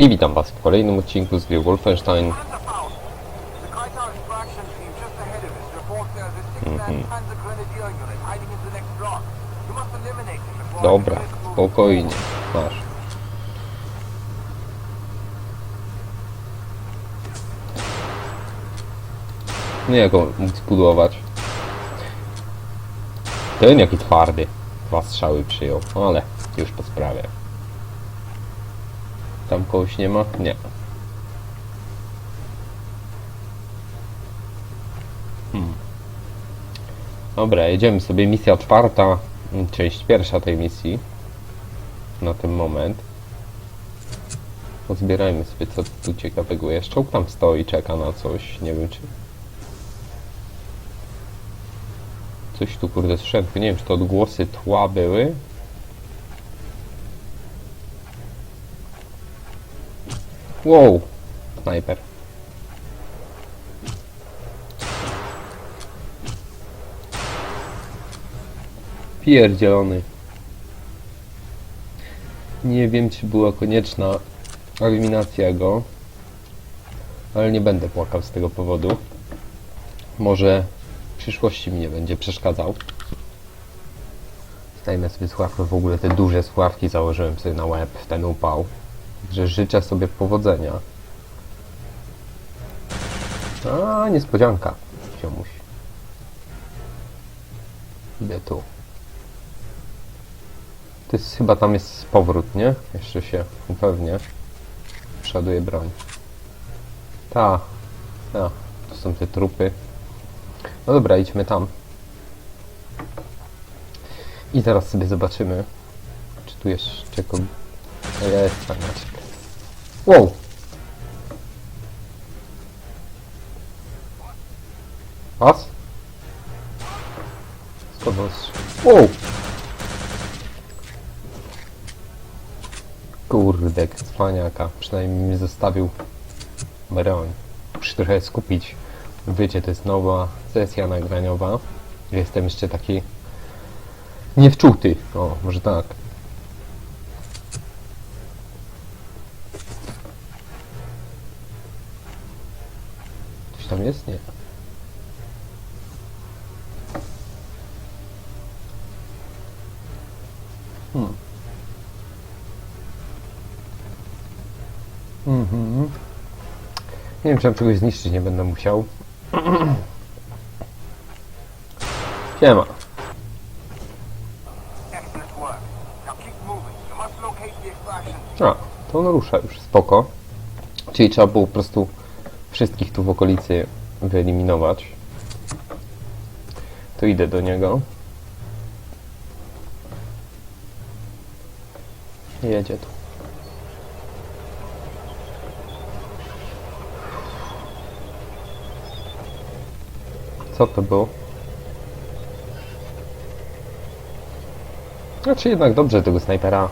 I witam Was w kolejnym odcinku z Wolfenstein. Before Dobra, spokojnie. Masz. Nie jak on mógł zbudować. Ten jaki twardy. Dwa strzały przyjął, ale już po sprawie. Tam kogoś nie ma? Nie. Hmm. Dobra, jedziemy sobie. Misja czwarta, część pierwsza tej misji. Na ten moment. Pozbierajmy sobie co tu ciekawego jest. Czołg tam stoi, czeka na coś. Nie wiem czy... Coś tu kurde tylko nie wiem czy to odgłosy tła były. Wow! Snajper. Pierdzielony. Nie wiem, czy była konieczna eliminacja go, ale nie będę płakał z tego powodu. Może w przyszłości mi nie będzie przeszkadzał. Zdajmy sobie słuchawkę, w ogóle te duże słuchawki założyłem sobie na łeb ten upał. Także życzę sobie powodzenia. A, niespodzianka, ziomuś. Idę tu. To jest chyba tam jest powrót, nie? Jeszcze się upewnię. Przeładuję broń. Ta. Ta. To są te trupy. No dobra, idźmy tam. I zaraz sobie zobaczymy, czy tu jeszcze kogo... Jest farmaczek. Wow! Was? Skąd strzela? Wow! Kurde, cwaniaka. Przynajmniej mi zostawił broń. Muszę trochę skupić. Wiecie, to jest nowa sesja nagraniowa. Jestem jeszcze taki niewczuty. O, może tak. Coś tam jest? Nie. Hmm. Mhm. Nie wiem, czy tam czegoś zniszczyć nie będę musiał. Siema. A, to on rusza już, spoko. Czyli trzeba było po prostu wszystkich tu w okolicy wyeliminować. To idę do niego. Jedzie tu. Co to było? Znaczy jednak dobrze tego snajpera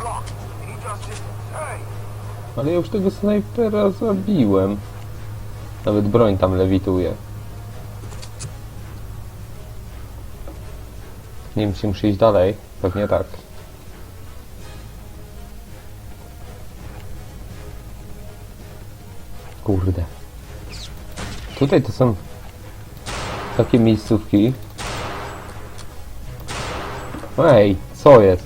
block. He just didn't say. Ale ja już tego snajpera zabiłem. Nawet broń tam lewituje. Nie wiem, czy muszę iść dalej. Pewnie tak. Kurde. Tutaj to są takie miejscówki. Ej, co jest?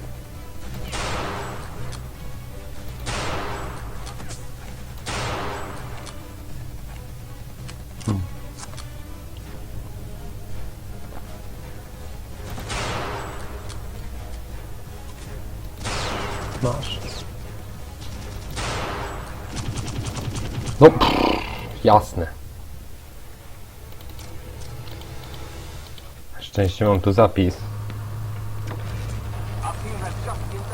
Masz. No, pff, jasne. Szczęście mam tu zapis. Our team has just linked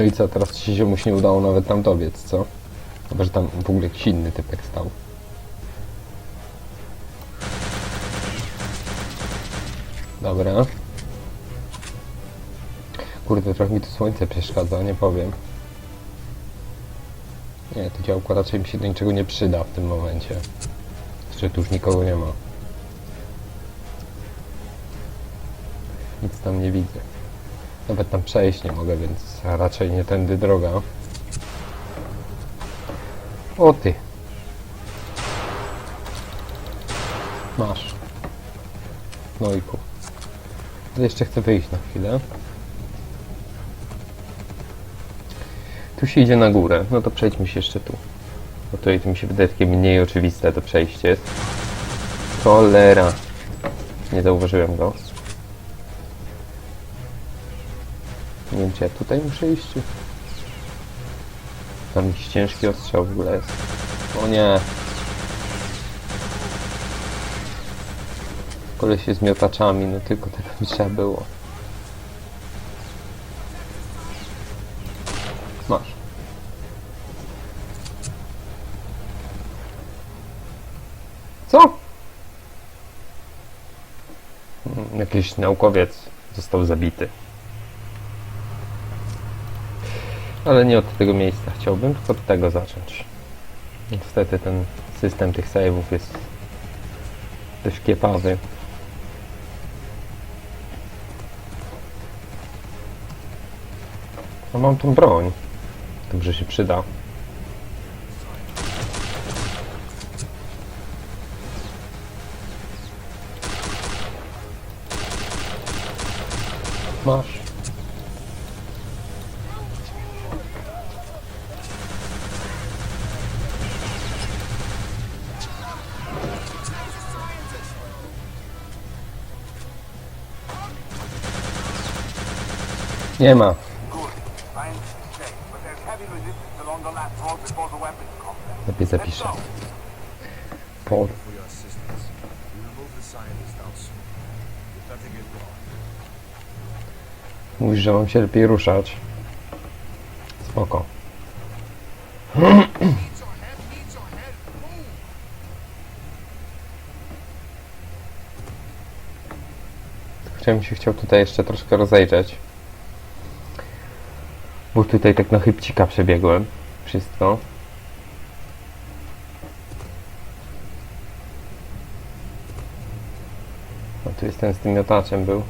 No i co, teraz ci się mu się nie udało nawet tam dobiec, co? Chyba, że tam w ogóle jakiś inny typek stał. Dobra. Kurde, trochę mi tu słońce przeszkadza, nie powiem. Nie, to działko raczej mi się do niczego nie przyda w tym momencie. Jeszcze tu już nikogo nie ma. Nic tam nie widzę. Nawet tam przejść nie mogę, więc raczej nie tędy droga. O ty! Masz. No i. To jeszcze chcę wyjść na chwilę. Tu się idzie na górę. No to przejdźmy się jeszcze tu. Bo tutaj to mi się wydaje takie mniej oczywiste to przejście. Cholera. Nie zauważyłem go. Nie wiem, czy ja tutaj muszę iść, czy... Tam jakiś ciężki ostrzał w ogóle jest. O nie. Koleś się z miotaczami, no tylko tego mi trzeba było. Masz. Co? Mm, Jakiś naukowiec został zabity. Ale nie od tego miejsca chciałbym, tylko od tego zacząć. Niestety ten system tych save'ów jest dość kiepawy. A mam tą broń. Dobrze się przyda. Masz. Soon. If nothing is wrong, Mówisz, że mam się lepiej ruszać. Spoko. Chciałem się chciał tutaj jeszcze troszkę rozejrzeć. Bo tutaj tak na chybcika przebiegłem. Wszystko. A tu jest ten z tym miotaczem był.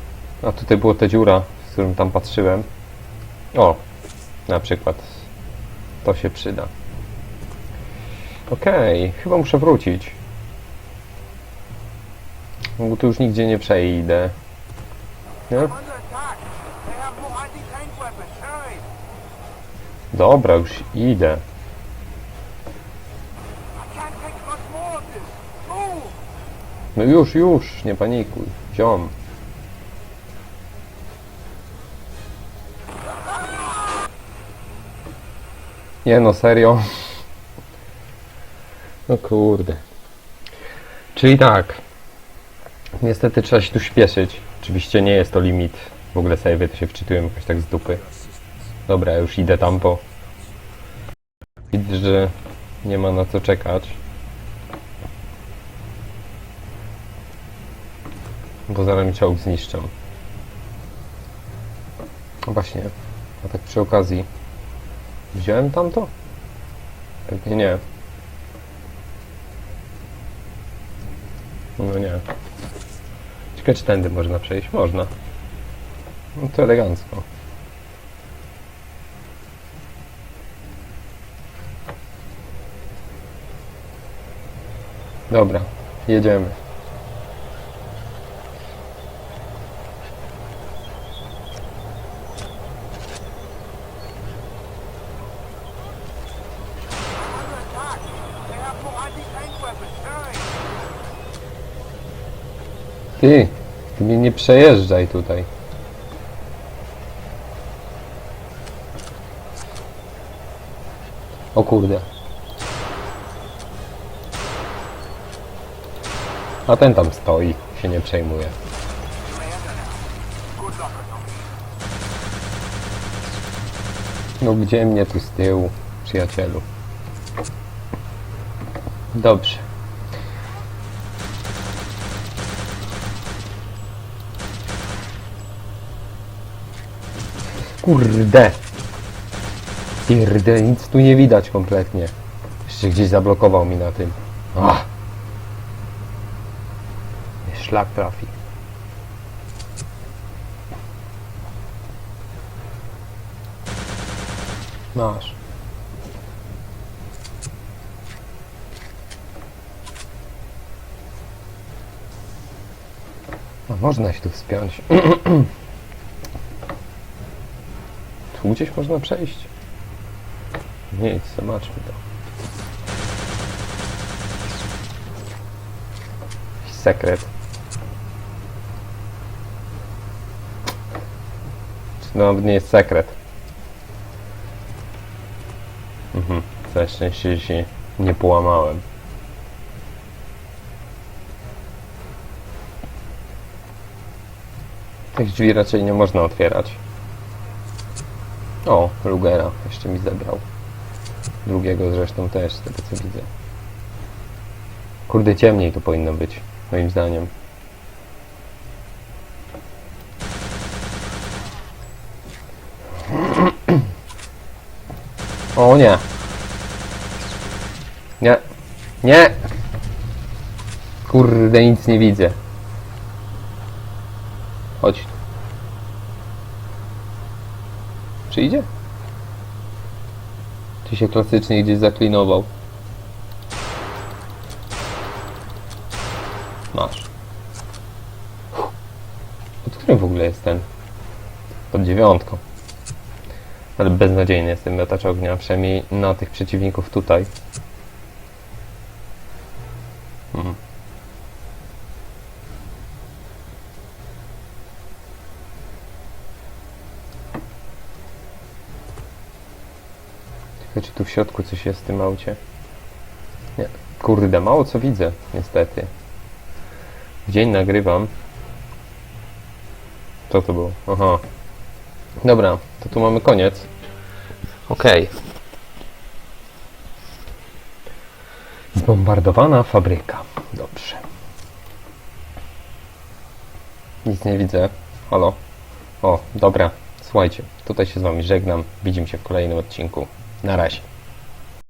A tutaj była ta dziura, z którym tam patrzyłem. O, na przykład. To się przyda. Okej, chyba muszę wrócić. Bo tu już nigdzie nie przejdę. Nie? Dobra, już idę. No już, już, nie panikuj. Ziom. Nie no, serio. No kurde. Czyli tak. Niestety trzeba się tu śpieszyć. Oczywiście nie jest to limit. W ogóle save to się wczytują jakoś tak z dupy. Dobra, już idę tam po. Że nie ma na co czekać. Bo zaraz mi czołg zniszczą. No właśnie, a tak przy okazji. Wziąłem tamto? Pewnie nie. No nie. Ciekawe czy tędy można przejść? Można. No to elegancko. Weapons. Hurry. Ty, ty mnie nie przejeżdżaj tutaj. O kurde. A ten tam stoi, się nie przejmuje. No gdzie mnie tu z tyłu, przyjacielu? Dobrze. Kurde! Kurde, nic tu nie widać kompletnie. Jeszcze gdzieś zablokował mi na tym. Ach! Szlak trafi. Masz. No, można się tu wspiąć. tu gdzieś można przejść. Nic, zobaczmy to. Jakiś sekret. Czy to nawet nie jest sekret? Mhm. Całe szczęście się nie połamałem. Tych drzwi raczej nie można otwierać. O, Rugera jeszcze mi zebrał. Drugiego zresztą też, z tego co widzę. Kurde, ciemniej tu powinno być, moim zdaniem. O nie. Nie. Nie. Kurde, nic nie widzę. Chodź. Czy idzie? Czy się klasycznie gdzieś zaklinował? Masz. Pod którym w ogóle jest ten? Pod dziewiątką. Ale beznadziejny jest ten miotacz ognia, przynajmniej na tych przeciwników tutaj. Tylko czy tu w środku coś jest w tym aucie? Nie. Kurde, mało co widzę, niestety. W dzień nagrywam. Co to było? Aha. Dobra, to tu mamy koniec. Okej. Zbombardowana fabryka. Dobrze. Nic nie widzę. Halo? O, dobra. Słuchajcie, tutaj się z Wami żegnam. Widzimy się w kolejnym odcinku. Na razie.